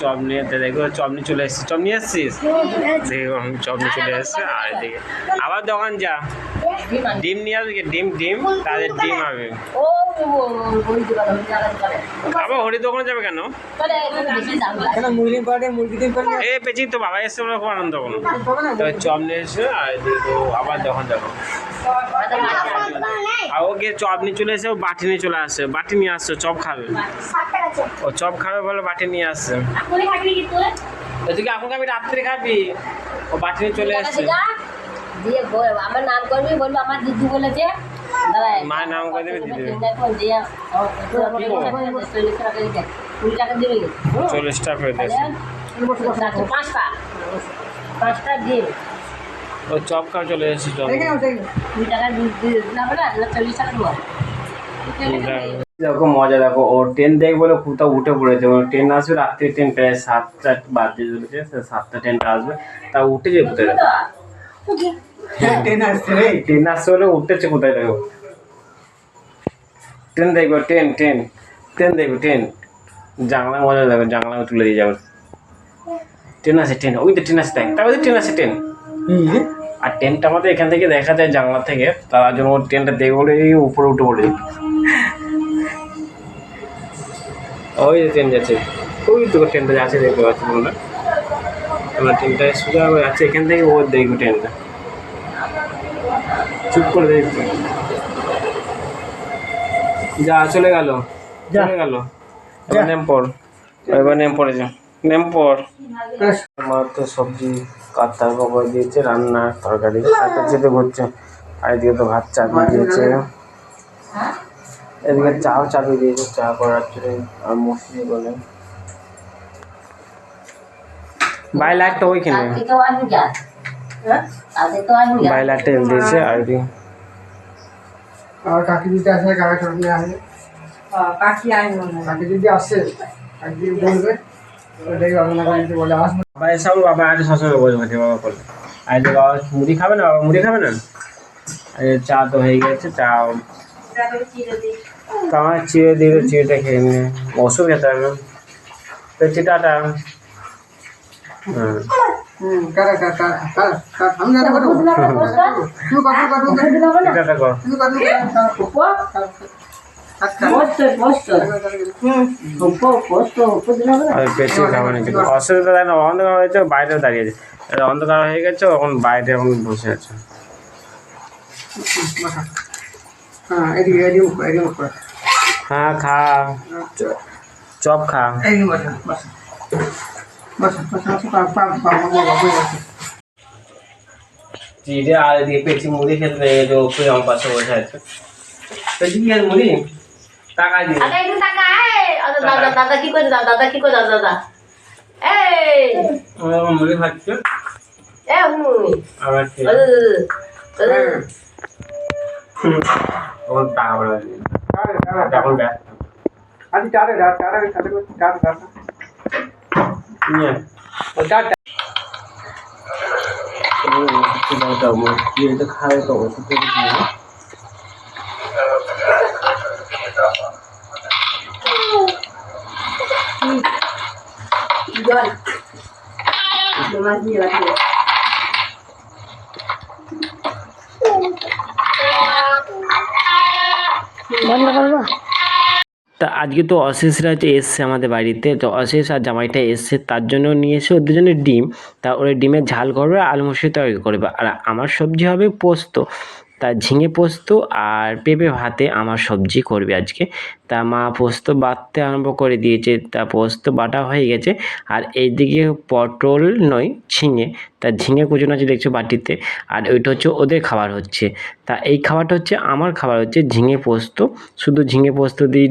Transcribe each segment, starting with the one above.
Chop নিয়ে দেখো chop নিয়ে চলে এসেছিস চপ নিয়ে এসেছিস দেখো আমি চপ নিয়ে চলে এসেছে আর এদিকে। আবার দোকান যা। ডিম নিয়ে আসবি? ডিম ডিম তাদের ডিম দোকানে আবার হরি দোকানে যাবে কেন? এ পেছি তো বাবা এসছে খুব আনন্দ কোনো তো চপ নিয়ে এসে আর আবার দোকান যাব। আর ও চপ নিয়ে চলে এসে বাটি নিয়ে চলে আসছে বাটি নিয়ে আসছে চপ খাবে। ও চপ খাবে বলে বাটি নিয়ে আসছে তুই এখন খাবি, রাত্রে খাবি, ও বাটি নিয়ে চলে আসছে দিয়ে আমার নাম করবি বলব আমার দিদি বলেছে মায়ের নাম করে দেবে দিদি। দিয়ে চল্লিশ করে দিয়েছে। পাঁচটা। পাঁচটা ডিম। ও চপ খাওয়া চলে এসেছে চপ দেখে দেখে দেখো মজা দেখো ও ট্রেন দেখবে বলে কোথাও উঠে পড়েছে। মানে ট্রেন আসবে রাত্রি ট্রেন প্রায় সাতটা বাজে চলেছে সাতটা ট্রেনটা আসবে। তা উঠে যে কোথায় দেখো। ট্রেন আসছে রে। ট্রেন আসছে বলে উঠতেছে কোথায় দেখো। ট্রেন দেখব ট্রেন ট্রেন ট্রেন দেখব ট্রেন জানলা মজা দেখো জানলা তুলে দিয়ে যাবে। ট্রেন আছে ট্রেন ওই তো ট্রেন আছে দেখ তারপরে ট্রেন আছে ট্রেন আর ট্রেনটা আমাদের এখান থেকে দেখা যায় জানলা থেকে। তার জন্য ওর ট্রেনটা দেখে বলে এই উপরে উঠে পড়ে ওই যে ট্রেন যাচ্ছে। ওই তো ট্রেনটা যাচ্ছে দেখতে পাচ্ছি তোমরা। তোমরা ট্রেনটা সোজা যাচ্ছে। এখান থেকে ও দেখবে ট্রেনটা চুপ করে দেখবে। যা চলে গেল। চলে গেল। এবার নেম পড়। এবার নেম পড়েছে নেম আমার তো সবজি কাটতে বাবা দিয়েছে রান্না তরকারি খাইতে চেপে ঘুরছে আর এদিকে তো ভাত চাপিয়ে দিয়েছে। এদিকে চাও চাপিয়ে দিয়েছে চা করার জন্য আর মশলি বলে। বাই লাইটটা ওইখানে। আজকে তো আসবি যা আজকে তো আসবি যা বাই লাইটটা দিয়েছে আর এদিকে আর কাকি দিতে আসে কাকা আসে। কাকি যদি আসে একদিন বলবে। বাবা এসব বাবা আজ সসঙ্গে বসে বসে বাবা করলে যে বাবা মুড়ি খাবে না বাবা মুড়ি খাবে না? চা তো হয়ে গেছে চা। তো আমার চিড়ে দিয়ে দে, চিড়েটা খেয়ে নে। ওষুধ খেতে হবে। তো চিটাটা হ্যাঁ হুম অসুবিধা দেয় না? অন্ধকার হয়েছে বাইরে দাঁড়িয়ে আছে। অন্ধকার হয়ে গেছে এখন বাইরে এখন বসে আছে। হ্যাঁ এদিকে এদিকে এদিকে হ্যাঁ খা। আচ্ছা। চপ খা। এদিকে চিড়ে আর দিয়ে পেছি মুড়ি খেতে পাশে বসে আছে। পেছি কি মুড়ি? টাকা দিয়ে আগে একটু টাকা এই দাদা দাদা কি করে দাদা দাদা কি করে দাদা দাদা এই আমার মুড়ি খাচ্ছে এ হুম আবার খেয়ে তখন টাকা গেছে কারে কারে এখন ব্যস্ত আদি চারে চারে চারে চারে চারে চারে নিয়ে ও চারটা খাবে তো ওষুধ বন্ধ করব তা আজকে তো অশেষরা হচ্ছে এসছে আমাদের বাড়িতে। তো অশেষ আর জামাইটা এসছে তার জন্য নিয়ে এসে ওদের জন্য ডিম। তা ওরা ডিমের ঝাল করবে আর আলু মসুর তরকারি করবে। আর আমার সবজি হবে পোস্ত। তা ঝিঙে পোস্ত আর পেঁপে ভাতে আমার সবজি করবে আজকে। তা মা পোস্ত বাটতে আরম্ভ করে দিয়েছে। তা পোস্ত বাটা হয়ে গেছে। আর এইদিকে পটল নয়, ঝিঙে। তা ঝিঙে কুচুন আছে দেখছ বাটিতে। আর ওইটা হচ্ছে ওদের খাবার হচ্ছে। তা এই খাবারটা হচ্ছে আমার খাবার হচ্ছে ঝিঙে পোস্ত। শুধু ঝিঙে পোস্ত দিয়ে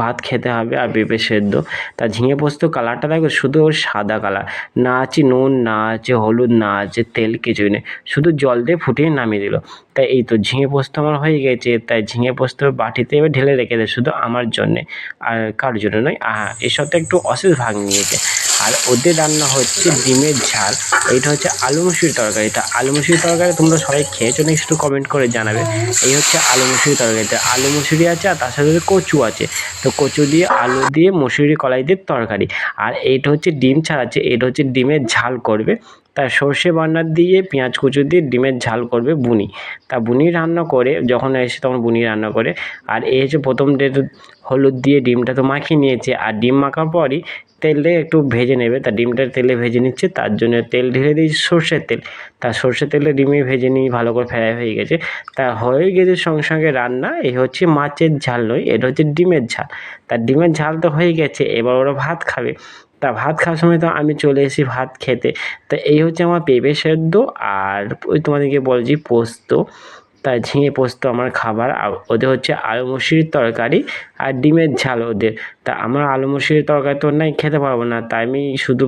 ভাত খেতে হবে আর পেঁপে সেদ্ধ। তা ঝিঙে পোস্ত কালারটা দেখো শুধু ওর সাদা কালার। না আছে নুন, না আছে হলুদ, না আছে তেল, কিছুই নেই। শুধু জল দিয়ে ফুটিয়ে নামিয়ে দিল। তাই এই তো ঝিঙে পোস্ত আমার হয়ে গেছে, তাই ঝিঙে পোস্ত বাটিতে এবার ঢেলে রেখে দেয় শুধু আমার জন্যে। আর কার জন্য নয়, আহা সাথে একটু অশেষ ভাগ নিয়েছে। আর ওদের রান্না হচ্ছে ডিমের ঝাল। এইটা হচ্ছে আলু মুসুরি তরকারি। তা আলু মুসুরি তরকারি তোমরা সবাই খেয়েছো না একটু কমেন্ট করে জানাবে। এই হচ্ছে আলু মুসুরি তরকারিটা আলু মুসুরি আছে আর তার সাথে কচু আছে। তো কচু দিয়ে, আলু দিয়ে মুসুরি কলাই দিয়ে তরকারি। আর এইটা হচ্ছে ডিম ছাড়াচ্ছে এটা হচ্ছে ডিমের ঝাল করবে। তা সর্ষে বান্নার দিয়ে, পেঁয়াজ কুচু দিয়ে ডিমের ঝাল করবে বুনি। তা বুনি রান্না করে, যখন এসে তখন বুনি রান্না করে। আর এই হচ্ছে প্রথম ডেট, হলুদ দিয়ে ডিমটা তো মাখিয়ে নিয়েছে। আর ডিম মাখার পরই তেলে একটু ভেজে নেবে। তা ডিমটা তেলে ভেজে নিচ্ছে, তার জন্য তেল ঢেলে দিয়েছি সর্ষের তেল। তা সর্ষের তেলে ডিমে ভেজে নিয়ে ভালো করে ফ্রাই হয়ে গেছে। তা হয়ে গেছে সঙ্গে সঙ্গে রান্না, এই হচ্ছে মাছের ঝাল নয়, এটা হচ্ছে ডিমের ঝাল। তা ডিমের ঝাল তো হয়ে গেছে, এবার ওরা ভাত খাবে। তা ভাত খাওয়ার সময় তো আমি চলে এসেছি ভাত খেতে। তা এই হচ্ছে আমার পেঁপে সেদ্ধ আর ওই তোমাদেরকে বলছি পোস্ত। তা ঝিঙে পোস্ত আমার খাবার। ওদের হচ্ছে আলু মসুরির তরকারি আর ডিমের ঝাল ওদের। তা আমার আলু মসুরির তরকারি তো নাই, খেতে পারব না। তাই আমি শুধু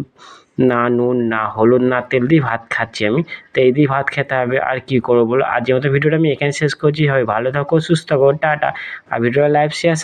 না নুন, না হলুদ, না তেল দিয়ে ভাত খাচ্ছি আমি। তো এই দিয়ে ভাত খেতে হবে, আর কি করব বলো? আজকের মতো ভিডিওটা আমি এখানে শেষ করছি। হয় ভালো থাকো, সুস্থ থাকো, টাটা। আর ভিডিওটা লাইভ শেয়ার